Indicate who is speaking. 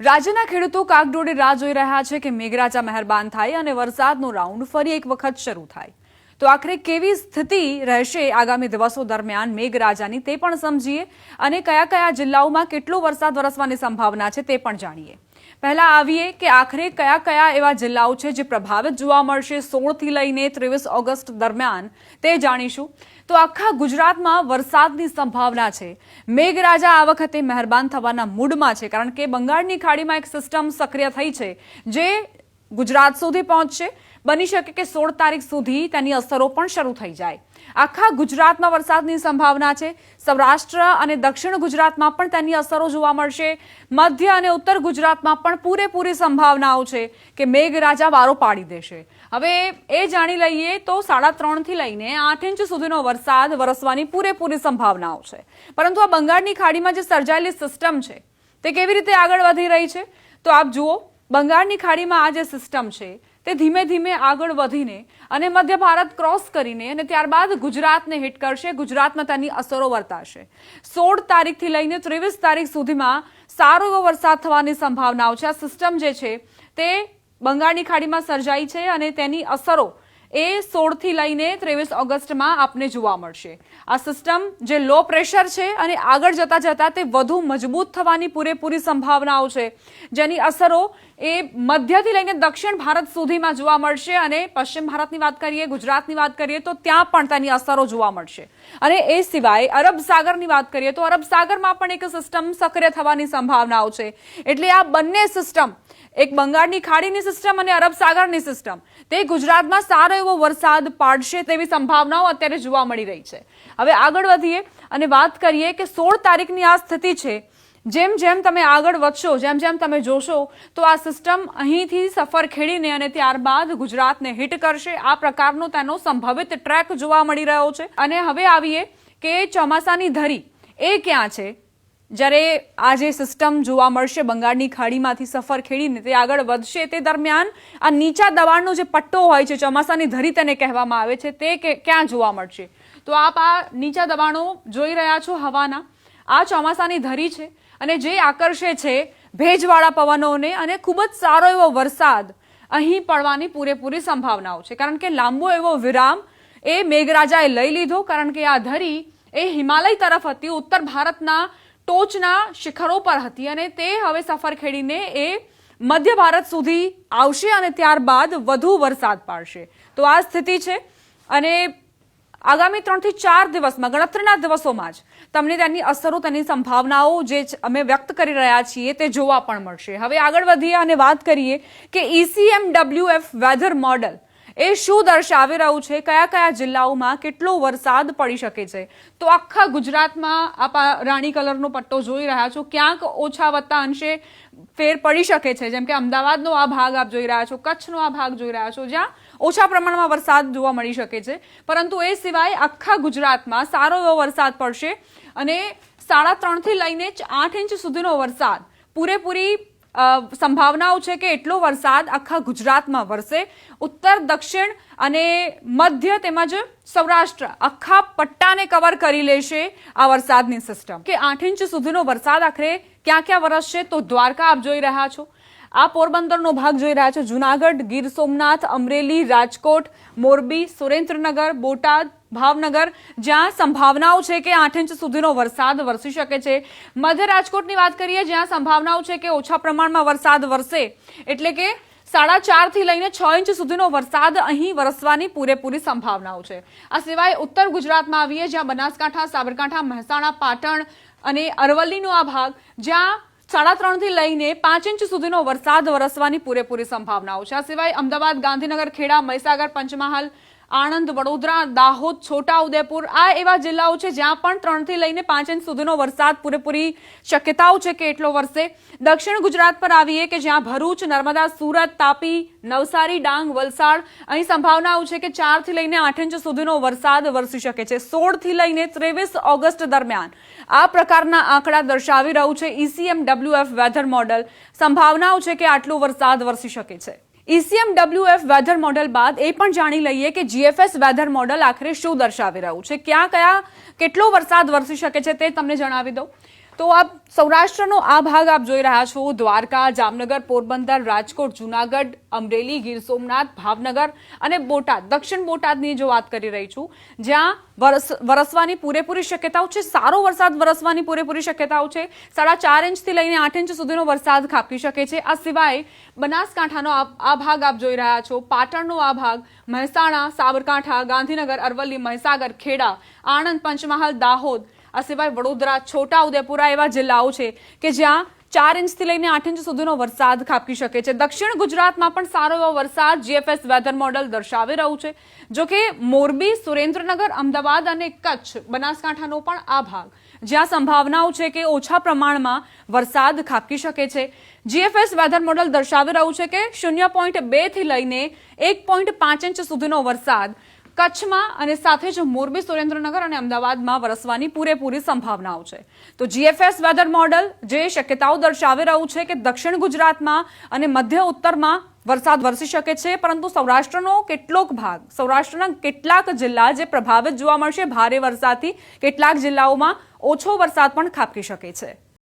Speaker 1: રાજ્યના ખેડૂતો કાગડોળે રાહ જોઈ રહ્યા છે કે મેઘરાજા મહેરબાન થાય અને વરસાદનો રાઉન્ડ ફરી એક વખત શરૂ થાય. તો આખરે કેવી સ્થિતિ રહેશે આગામી દિવસો દરમિયાન મેઘરાજાની તે પણ સમજીએ અને કયા કયા જિલ્લાઓમાં કેટલો વરસાદ વરસવાની સંભાવના છે તે પણ જાણીએ. પહેલા આવીએ કે આખરે કયા કયા એવા જિલ્લાઓ છે જે પ્રભાવિત જોવા મળશે સોળથી લઈને ત્રેવીસ ઓગસ્ટ દરમિયાન તે જાણીશું. તો આખા ગુજરાતમાં વરસાદની સંભાવના છે. મેઘરાજા આ વખતે મહેરબાન થવાના મૂડમાં છે, કારણ કે બંગાળની ખાડીમાં એક સિસ્ટમ સક્રિય થઈ છે, જે ગુજરાત સુધી પહોંચશે. બની શકે કે સોળ તારીખ સુધી તેની અસરો પણ શરૂ થઈ જાય. આખા ગુજરાતમાં વરસાદની સંભાવના છે. સૌરાષ્ટ્ર અને દક્ષિણ ગુજરાતમાં પણ તેની અસરો જોવા મળશે. મધ્ય અને ઉત્તર ગુજરાતમાં પણ પૂરેપૂરી સંભાવનાઓ છે કે મેઘરાજા વારો પાડી દેશે. હવે એ જાણી લઈએ તો સાડા ત્રણથી લઈને આઠ ઇંચ સુધીનો વરસાદ વરસવાની પૂરેપૂરી સંભાવનાઓ છે. પરંતુ આ બંગાળની ખાડીમાં જે સર્જાયેલી સિસ્ટમ છે, તે કેવી રીતે આગળ વધી રહી છે? તો આપ જુઓ, બંગાળની ખાડીમાં આ જે સિસ્ટમ છે તે ધીમે ધીમે આગળ વધીને અને મધ્ય ભારત ક્રોસ કરીને અને ત્યારબાદ ગુજરાતને હિટ કરશે. ગુજરાતમાં તેની અસરો વર્તાશે. સોળ તારીખથી લઈને ત્રેવીસ તારીખ સુધીમાં સારો એવો વરસાદ થવાની સંભાવનાઓ છે. આ સિસ્ટમ જે છે તે બંગાળની ખાડીમાં સર્જાઈ છે અને તેની અસરો એ સોળથી લઈને ત્રેવીસ ઓગસ્ટમાં આપને જોવા મળશે. આ સિસ્ટમ જે લો પ્રેશર છે અને આગળ જતા જતા તે વધુ મજબૂત થવાની પૂરેપૂરી સંભાવનાઓ છે. જેની અસરો એ મધ્યથી લઈને દક્ષિણ ભારત સુધીમાં જોવા મળશે અને પશ્ચિમ ભારતની વાત કરીએ, ગુજરાતની વાત કરીએ, તો ત્યાં પણ તેની અસરો જોવા મળશે. અને એ સિવાય અરબ સાગરની વાત કરીએ, તો અરબ સાગરમાં પણ એક સિસ્ટમ સક્રિય થવાની સંભાવનાઓ છે. એટલે આ બંને સિસ્ટમ એક બંગાળની ખાડીની સિસ્ટમ અને અરબ સાગરની સિસ્ટમ તે ગુજરાતમાં સારો એવો વરસાદ પાડશે તેવી સંભાવનાઓ અત્યારે જોવા મળી રહી છે. હવે આગળ વધીએ અને વાત કરીએ કે સોળ તારીખની આ સ્થિતિ છે. જેમ જેમ તમે આગળ વધશો, જેમ જેમ તમે જોશો, તો આ સિસ્ટમ અહીંથી સફર ખેડીને અને ત્યારબાદ ગુજરાતને હિટ કરશે. આ પ્રકારનો તેનો સંભવિત ટ્રેક જોવા મળી રહ્યો છે. અને હવે આવીએ કે ચોમાસાની ધરી એ ક્યાં છે? જ્યારે આ જે સિસ્ટમ જોવા મળશે, બંગાળની ખાડીમાંથી સફર ખેડીને તે આગળ વધશે, તે દરમિયાન આ નીચા દબાણનો જે પટ્ટો હોય છે, ચોમાસાની ધરી તેને કહેવામાં આવે છે, તે ક્યાં જોવા મળશે? તો આપ આ નીચા દબાણો જોઈ રહ્યા છો હવાના. આ ચોમાસાની ધરી છે અને જે આકર્ષે છે ભેજવાળા પવનોને અને ખૂબ જ સારો એવો વરસાદ અહીં પડવાની પૂરેપૂરી સંભાવનાઓ છે. કારણ કે લાંબો એવો વિરામ એ મેઘરાજાએ લઈ લીધો, કારણ કે આ ધરી એ હિમાલય તરફ હતી. ઉત્તર ભારતના ટોચના શિખરો પર હતી અને તે હવે સફર ખેડીને એ મધ્ય ભારત સુધી આવશે અને ત્યારબાદ વધુ વરસાદ પાડશે. તો આ સ્થિતિ છે અને આગામી ત્રણથી ચાર દિવસમાં, ગણતરીના દિવસોમાં જ તમને તેની અસરો, તેની સંભાવનાઓ જે અમે વ્યક્ત કરી રહ્યા છીએ તે જોવા પણ મળશે. હવે આગળ વધીએ અને વાત કરીએ કે E ECM WF weather model એ શું દર્શાવી રહ્યું છે? કયા કયા જિલ્લાઓમાં કેટલો વરસાદ પડી શકે છે? તો આખા ગુજરાતમાં આપ રાણી કલરનો પટ્ટો જોઈ રહ્યા છો. ક્યાંક ઓછા વત્તા અંશે ફેર પડી શકે છે. જેમ કે અમદાવાદનો આ ભાગ આપ જોઈ રહ્યા છો. કચ્છનો આ ભાગ જોઈ રહ્યા છો. જ્યાં ઓછા પ્રમાણમાં વરસાદ જોવા મળી શકે છે. પરંતુ એ સિવાય આખા ગુજરાતમાં સારો એવો વરસાદ પડશે અને સાડા ત્રણથી લઈને આઠ ઇંચ સુધીનો વરસાદ પૂરેપૂરી સંભાવનાઓ છે કે એટલો વરસાદ આખા ગુજરાતમાં વરસે. ઉત્તર, દક્ષિણ અને મધ્ય તેમજ સૌરાષ્ટ્ર આખા પટ્ટાને કવર કરી લેશે આ વરસાદની સિસ્ટમ કે આઠ ઇંચ સુધીનો વરસાદ આખરે ક્યાં ક્યાં વરસશે તો દ્વારકા આપ જોઈ રહ્યા છો. આ પોરબંદરનો ભાગ જોઈ રહ્યા છો. જુનાગઢ, ગીર સોમનાથ, અમરેલી, રાજકોટ, મોરબી, સુરેન્દ્રનગર, બોટાદ ભાવનગર, જ્યાં સંભાવનાઓ છે કે આઠ ઇંચ સુધીનો વરસાદ વરસી શકે છે. મધ્ય રાજકોટની વાત કરીએ, જ્યાં સંભાવનાઓ છે કે ઓછા પ્રમાણમાં વરસાદ વરસે. એટલે કે સાડા ચારથી લઈને છ ઇંચ સુધીનો વરસાદ અહીં વરસવાની પૂરેપૂરી સંભાવનાઓ છે. આ સિવાય ઉત્તર ગુજરાતમાં આવીએ, જ્યાં બનાસકાંઠા, સાબરકાંઠા, મહેસાણા, પાટણ અને અરવલ્લીનો આ ભાગ, જ્યાં સાડા ત્રણથી લઈને પાંચ ઇંચ સુધીનો વરસાદ વરસવાની પૂરેપૂરી સંભાવનાઓ છે. આ સિવાય અમદાવાદ, ગાંધીનગર, ખેડા, મહીસાગર, પંચમહાલ આણંદ, વડોદરા, દાહોદ છોટાઉદેપુર આ એવા જિલ્લાઓ છે જ્યાં પણ ત્રણથી લઈને પાંચ ઇંચ સુધીનો વરસાદ પૂરેપૂરી શક્યતાઓ છે કે એટલો વરસે. દક્ષિણ ગુજરાત પર આવીએ કે જ્યાં ભરૂચ, નર્મદા, સુરત, તાપી, નવસારી, ડાંગ, વલસાડ અહીં સંભાવનાઓ છે કે ચારથી લઈને આઠ ઇંચ સુધીનો વરસાદ વરસી શકે છે. સોળથી લઈને ત્રેવીસ ઓગસ્ટ દરમિયાન આ પ્રકારના આંકડા દર્શાવી રહ્યું છે ઈસીએમ ડબલ્યુએફ વેધર મોડલ. સંભાવનાઓ છે કે આટલો વરસાદ વરસી શકે છે. ઈસીએમ ડબલ્યુએફ વેધર મોડલ બાદ એ પણ જાણી લઈએ કે જીએફએસ વેધર મોડલ આખરે શું દર્શાવી રહ્યું છે? ક્યાં, કયા, કેટલો વરસાદ વરસી શકે છે તે તમને જણાવી દઉં. તો આપ સૌરાષ્ટ્રનો આ ભાગ આપ જોઈ રહ્યા છો. દ્વારકા, જામનગર, પોરબંદર, રાજકોટ, જુનાગઢ, અમરેલી, ગીર સોમનાથ, ભાવનગર અને બોટાદ. દક્ષિણ બોટાદની જો વાત કરી રહી છું, જ્યાં વરસ, વરસવાની પૂરેપૂરી શક્યતાઓ છે, સારો વરસાદ વરસવાની પૂરેપૂરી શક્યતાઓ છે. સાડા ચાર ઇંચથી લઈને આઠ ઇંચ સુધીનો વરસાદ ખાપી શકે છે. આ સિવાય બનાસકાંઠાનો આ આ ભાગ આપ જોઈ રહ્યા છો. પાટણનો આ ભાગ, મહેસાણા, સાબરકાંઠા, ગાંધીનગર, અરવલ્લી, મહીસાગર, ખેડા, આણંદ, પંચમહાલ, દાહોદ આ સિવાય વડોદરા, છોટા ઉદેપુરા એવા જિલ્લાઓ છે કે જ્યાં ચાર ઇંચથી લઈને આઠ ઇંચ સુધીનો વરસાદ ખાબકી શકે છે. દક્ષિણ ગુજરાતમાં પણ સારો એવો વરસાદ જીએફએસ વેધર મોડલ દર્શાવી રહ્યું છે. જો કે મોરબી, સુરેન્દ્રનગર, અમદાવાદ અને કચ્છ બનાસકાંઠાનો પણ આ ભાગ, જ્યાં સંભાવનાઓ છે કે ઓછા પ્રમાણમાં વરસાદ ખાબકી શકે છે. જીએફએસ વેધર મોડલ દર્શાવી રહ્યું છે કે શૂન્ય પોઈન્ટ બેથી લઈને એક પોઈન્ટ પાંચ ઇંચ સુધીનો વરસાદ કચ્છમાં અને સાથે જ મોરબી સુરેન્દ્રનગર અને અમદાવાદમાં વરસવાની પૂરેપૂરી સંભાવનાઓ છે. તો જીએફએસ વેધર મોડલ જે શક્યતાઓ દર્શાવી રહ્યું છે કે દક્ષિણ ગુજરાતમાં અને મધ્ય ઉત્તરમાં વરસાદ વરસી શકે છે, પરંતુ સૌરાષ્ટ્રનો કેટલોક ભાગ, સૌરાષ્ટ્રના કેટલાક જિલ્લા જે પ્રભાવિત જોવા મળશે, ભારે વરસાદથી કેટલાક જિલ્લાઓમાં ઓછો વરસાદ પણ ખાબકી શકે છે.